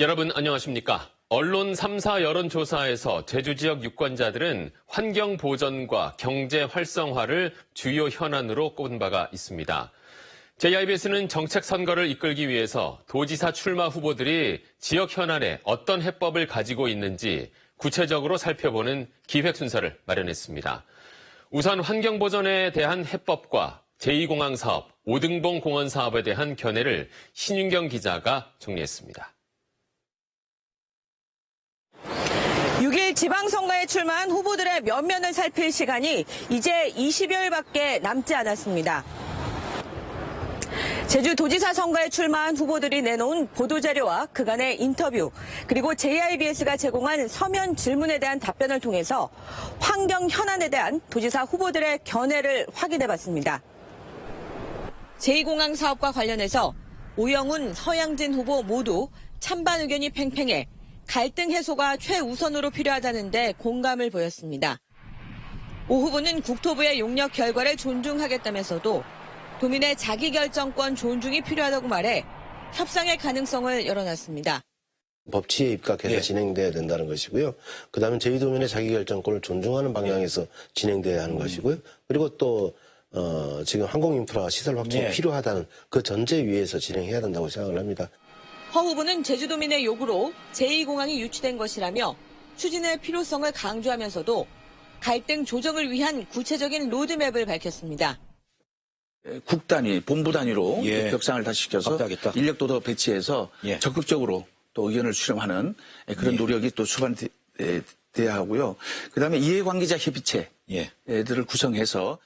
여러분 안녕하십니까? 언론 3사 여론조사에서 제주 지역 유권자들은 환경 보전과 경제 활성화를 주요 현안으로 꼽은 바가 있습니다. JIBS는 정책 선거를 이끌기 위해서 도지사 출마 후보들이 지역 현안에 어떤 해법을 가지고 있는지 구체적으로 살펴보는 기획 순서를 마련했습니다. 우선 환경 보전에 대한 해법과 제2공항 사업, 오등봉 공원 사업에 대한 견해를 신윤경 기자가 정리했습니다. 6일 지방선거에 출마한 후보들의 면면을 살필 시간이 이제 20여일밖에 남지 않았습니다. 제주도지사 선거에 출마한 후보들이 내놓은 보도자료와 그간의 인터뷰, 그리고 JIBS가 제공한 서면 질문에 대한 답변을 통해서 환경 현안에 대한 도지사 후보들의 견해를 확인해봤습니다. 제2공항 사업과 관련해서 오영훈, 서양진 후보 모두 찬반 의견이 팽팽해 갈등 해소가 최우선으로 필요하다는데 공감을 보였습니다. 오 후보는 국토부의 용역 결과를 존중하겠다면서도 도민의 자기결정권 존중이 필요하다고 말해 협상의 가능성을 열어놨습니다. 법치에 입각해서 예. 진행돼야 된다는 것이고요. 그다음에 제주도민의 자기결정권을 존중하는 방향에서 진행돼야 하는 것이고요. 그리고 또 어, 지금 항공인프라 시설 확충이 예. 필요하다는 그 전제 위에서 진행해야 된다고 생각을 합니다. 허 후보는 제주도민의 요구로 제2공항이 유치된 것이라며 추진의 필요성을 강조하면서도 갈등 조정을 위한 구체적인 로드맵을 밝혔습니다. 국 단위, 본부 단위로 예. 벽상을 다시 시켜서 확대하겠다. 인력도 더 배치해서 예. 적극적으로 또 의견을 수렴하는 그런 노력이 또 수반돼야 하고요. 그다음에 이해관계자 협의체 예. 들을 구성해서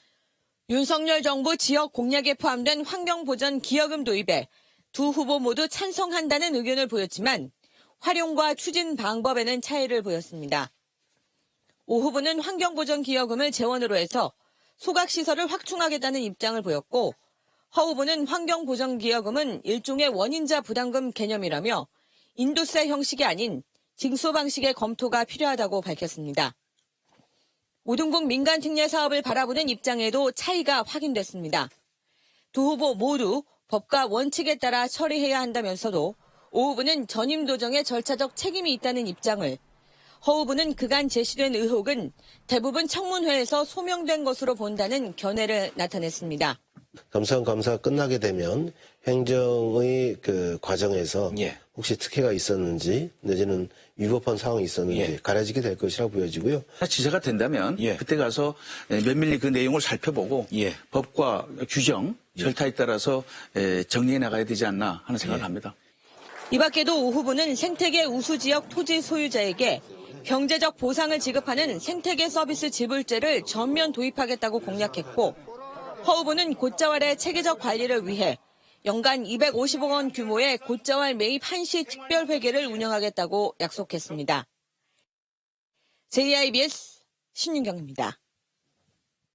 윤석열 정부 지역 공약에 포함된 환경보전 기여금 도입에 두 후보 모두 찬성한다는 의견을 보였지만 활용과 추진 방법에는 차이를 보였습니다. 오 후보는 환경보전 기여금을 재원으로 해서 소각시설을 확충하겠다는 입장을 보였고 허 후보는 환경보전 기여금은 일종의 원인자 부담금 개념이라며 인도세 형식이 아닌 징수 방식의 검토가 필요하다고 밝혔습니다. 오등봉 민간 특례 사업을 바라보는 입장에도 차이가 확인됐습니다. 두 후보 모두 법과 원칙에 따라 처리해야 한다면서도 오 후보는 전임 도정에 절차적 책임이 있다는 입장을 허 후보는 그간 제시된 의혹은 대부분 청문회에서 소명된 것으로 본다는 견해를 나타냈습니다. 감사원 감사가 끝나게 되면 행정의 그 과정에서 예. 혹시 특혜가 있었는지 내지는 위법한 상황이 있었는지 예. 가려지게 될 것이라고 보여지고요. 지사가 된다면 예. 그때 가서 면밀히 그 내용을 살펴보고 예. 법과 규정, 절타에 따라서 에, 정리해 나가야 되지 않나 하는 생각을 예. 합니다. 이 밖에도 오 후보는 생태계 우수 지역 토지 소유자에게 경제적 보상을 지급하는 생태계 서비스 지불제를 전면 도입하겠다고 공약했고 허 후보는 곶자왈의 체계적 관리를 위해 연간 250억 원 규모의 곶자왈 매입 한시 특별 회계를 운영하겠다고 약속했습니다. JIBS 신윤경입니다.